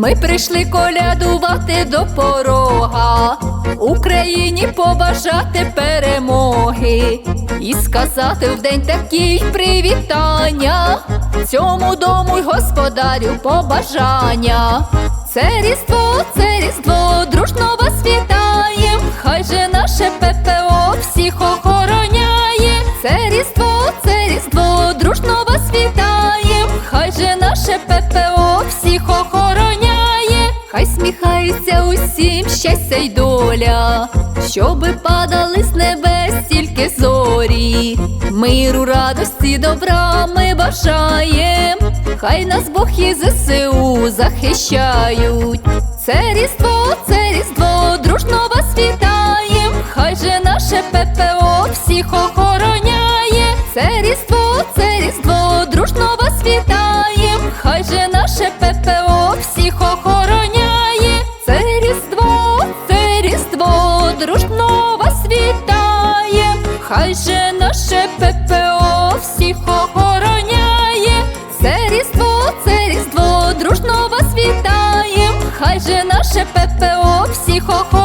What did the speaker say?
Ми прийшли колядувати до порога, Україні побажати перемоги і сказати в день такий привітання, цьому дому й господарю побажання. Це різдво, це різдво, дружно вас вітаєм, хай же наше ППО всіх охороняє. Усім щастя й доля, щоби падали з небес тільки зорі, миру, радості, добра ми бажаєм, хай нас Бог і ЗСУ захищають. Це різдво, це різдво, дружно вас вітаєм, хай же наше ППО всіх охороняє. Це різдво, це різдво, дружно вас вітаєм, вітаєм, хай же наше ППО всіх охороняє.